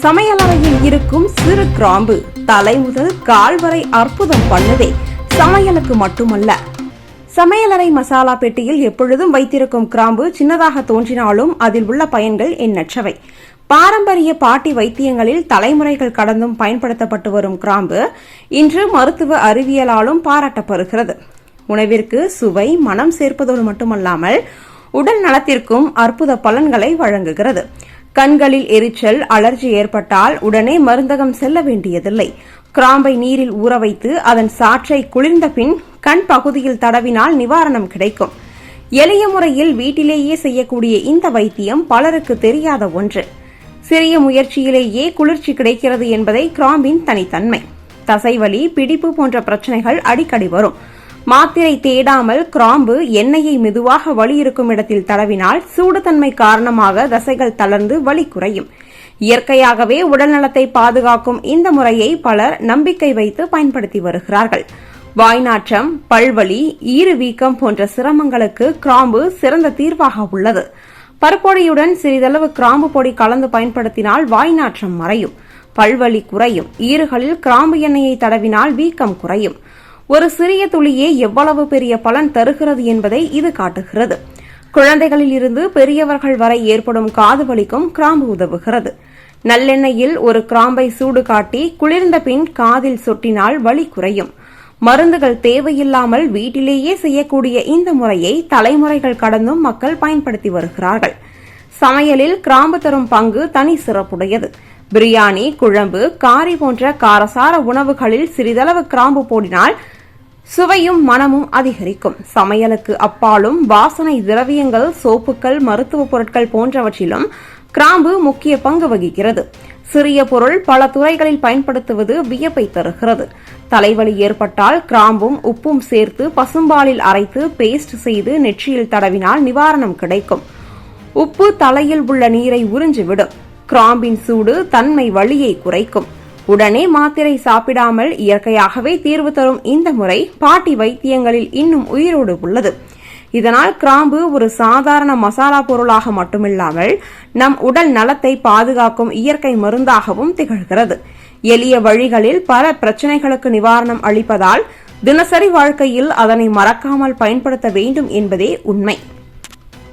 சமையலறையில் இருக்கும் சிறு கிராம்பு தலை முதல் கால் வரை அற்புதம் பண்ணுதே. சமையலுக்கு மட்டுமல்ல. சமையலறை மசாலா பெட்டியில் எப்பொழுதும் வைத்திருக்கும் கிராம்பு சின்னதாக தோன்றினாலும் அதில் உள்ள பயன்கள் எண்ணற்றவை. பாரம்பரிய பாட்டி வைத்தியங்களில் தலைமுறைகள் கடந்தும் பயன்படுத்தப்பட்டு வரும் கிராம்பு இன்று மருத்துவ அறிவியலாலும் பாராட்டப்படுகிறது. உணவிற்கு சுவை மனம் சேர்ப்பதோடு மட்டுமல்லாமல் உடல் நலத்திற்கும் அற்புத பலன்களை வழங்குகிறது. கண்களில் எரிச்சல் அலர்ஜி ஏற்பட்டால் உடனே மருந்தகம் செல்ல வேண்டியதில்லை. கிராம்பை நீரில் ஊற வைத்து அதன் சாற்றை குளிர்ந்த பின் கண் பகுதியில் தடவினால் நிவாரணம் கிடைக்கும். எளிய முறையில் வீட்டிலேயே செய்யக்கூடிய இந்த வைத்தியம் பலருக்கு தெரியாத ஒன்று. சிறிய முயற்சியிலேயே குளிர்ச்சி கிடைக்கிறது என்பதை கிராம்பின் தனித்தன்மை. தசைவலி பிடிப்பு போன்ற பிரச்சனைகள் அடிக்கடி வரும். மாத்திரை தேடாமல் கிராம்பு எண்ணெயை மெதுவாக வலி இருக்கும் இடத்தில் தடவினால் சூடுதன்மை காரணமாக தசைகள் தளர்ந்து வலி குறையும். இயற்கையாகவே உடல்நலத்தை பாதுகாக்கும் இந்த முறையை பலர் நம்பிக்கை வைத்து பயன்படுத்தி வருகிறார்கள். வாய்நாற்றம் பல்வலி ஈறு வீக்கம் போன்ற சிரமங்களுக்கு கிராம்பு சிறந்த தீர்வாக உள்ளது. பருப்பொடியுடன் சிறிதளவு கிராம்பு பொடி கலந்து பயன்படுத்தினால் வாய்நாற்றம் மறையும். பல்வலி குறையும். ஈறுகளில் கிராம்பு எண்ணெயை தடவினால் வீக்கம் குறையும். ஒரு சிறிய துளியே எவ்வளவு பெரிய பலன் தருகிறது என்பதை இது காட்டுகிறது. குழந்தைகளில் இருந்து பெரியவர்கள் வரை ஏற்படும் காது வலிக்கும் கிராம்பு உதவுகிறது. நல்லெண்ணெயில் ஒரு கிராம்பை சூடு காட்டி குளிர்ந்த பின் காதில் சொட்டினால் வலி குறையும். மருந்துகள் தேவையில்லாமல் வீட்டிலேயே செய்யக்கூடிய இந்த முறையை தலைமுறைகள் கடந்தும் மக்கள் பயன்படுத்தி வருகிறார்கள். சமையலில் கிராம்பு தரும் பங்கு தனி சிறப்புடையது. பிரியாணி குழம்பு காரி போன்ற காரசார உணவுகளில் சிறிதளவு கிராம்பு போடினால் சுவையும் மனமும் அதிகரிக்கும். சமையலுக்கு அப்பாலும் வாசனை திரவியங்கள் சோப்புகள் மருத்துவ பொருட்கள் போன்றவற்றிலும் கிராம்பு முக்கிய பங்கு வகிக்கிறது. சிறிய பொருள் பல துறைகளில் பயன்படுத்துவது வியப்பை தருகிறது. தலைவலி ஏற்பட்டால் கிராம்பும் உப்பும் சேர்த்து பசும்பாலில் அரைத்து பேஸ்ட் செய்து நெற்றியில் தடவினால் நிவாரணம் கிடைக்கும். உப்பு தலையில் உள்ள நீரை உறிஞ்சிவிடும். கிராம்பின் சூடு தன்மை வலியை குறைக்கும். உடனே மாத்திரை சாப்பிடாமல் இயற்கையாகவே தீர்வு தரும் இந்த முறை பாட்டி வைத்தியங்களில் இன்னும் உயிரோடு உள்ளது. இதனால் கிராம்பு ஒரு சாதாரண மசாலா பொருளாக மட்டுமில்லாமல் நம் உடல் நலத்தை பாதுகாக்கும் இயற்கை மருந்தாகவும் திகழ்கிறது. எளிய வழிகளில் பல பிரச்சனைகளுக்கு நிவாரணம் அளிப்பதால் தினசரி வாழ்க்கையில் அதனை மறக்காமல் பயன்படுத்த வேண்டும் என்பதே உண்மை.